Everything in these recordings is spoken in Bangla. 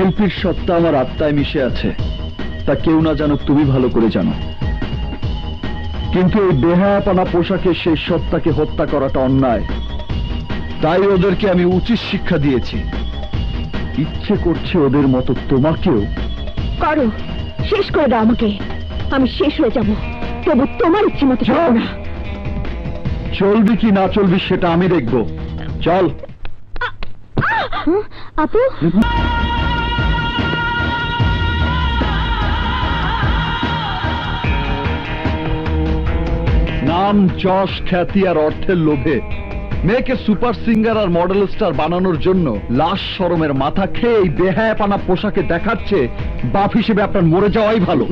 শিল্পীর সত্তা আমার আত্মায় মিশে আছে। তা কেউ না জানুক তুমি ভালো করে জানো। কিন্তু এই বেহায়াপানা পোশাকে সেই সত্তাকে হত্যা করাটা অন্যায়। তাই ওদেরকে আমি উচিত শিক্ষা দিয়েছি। ইচ্ছে করছে ওদের মতো তোমাকেও। করো শেষ করে দাও আমাকে। আমি শেষ হয়ে যাব। তবু তোমার ইচ্ছে মতো চলবো না। চলবি কি না চলবি সেটা আমি দেখব। চল! আপু? নাম যশ খ্যাতি আর অর্থের লোভে। মেয়েকে সুপার সিঙ্গার আর মডেল স্টার বানানোর জন্য লাশ শরমের মাথা খেয়ে এই বেহায়াপানা পোশাকে দেখাচ্ছে বাপ হিসেবে আপনার মরে যাওয়াই ভালো।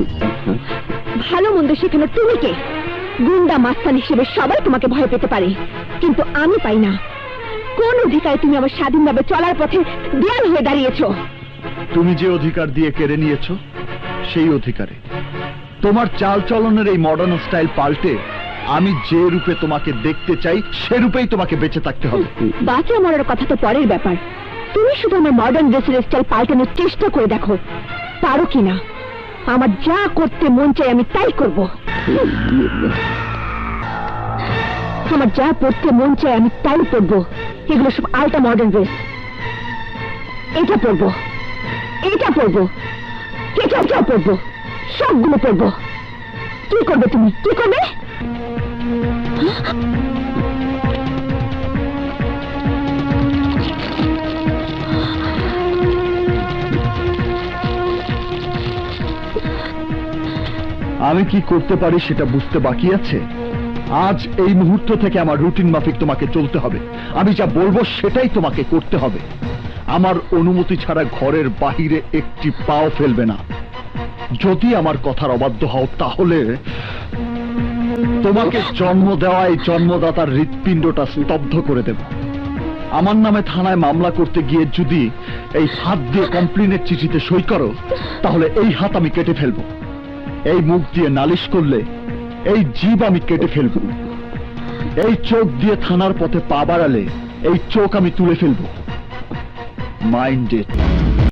ভালো মন্দ সেখানে তুমি কে? গুন্ডা মাস্তান হিসেবে সবাই তোমাকে ভয় পেতে পারে কিন্তু আমি পাই না। কোন অধিকারে তুমি আমার স্বাধীনভাবে চলার পথে দেয়াল হয়ে দাঁড়িয়েছ? তুমি যে অধিকার দিয়ে কেড়ে নিয়েছো সেই অধিকারে। তোমার চাল চলনের এই মডার্ন স্টাইল পাল্টে আমি যে রূপে তোমাকে দেখতে চাই, সে রূপেই তোমাকে বেঁচে থাকতে হবে। বাকি মরার কথা তো পরের ব্যাপার। তুমি শুধু আমার মডার্ন ড্রেসের স্টাইল পাল্টানোর চেষ্টা করে দেখো। পারো কিনা আমার যা করতে মন চাই আমি তাই করব। আমার যা পড়তে মন চাই আমি তাই পরবো এগুলো সব আলটা মডার্ন ড্রেস এটা পরবো এটা পরবো এটা পরবো সবগুলো পরবো কি করবে তুমি? কি করবে? আমি কি করতে পারি সেটা বুঝতে বাকি আছে? আজ এই মুহূর্ত থেকে আমার রুটিন মাফিক তোমাকে চলতে হবে। আমি যা বলব সেটাই তোমাকে করতে হবে। আমার অনুমতি ছাড়া ঘরের বাহিরে একটি পাও ফেলবে না। যদি আমার কথার অবাধ্য হও, তাহলে তোমাকে জন্ম দেওয়া এই জন্মদাতার হৃৎপিণ্ডটা স্তব্ধ করে দেব। আমার নামে থানায় মামলা করতে গিয়ে যদি এই হাত দিয়ে কমপ্লেনের চিঠিতে সই করো, তাহলে এই হাত আমি কেটে ফেলব। এই মুখ দিয়ে নালিশ করলে এই জীব আমি কেটে ফেলব। এই চোখ দিয়ে থানার পথে পা বাড়ালে এই চোখ আমি তুলে ফেলব। মাইন্ডেড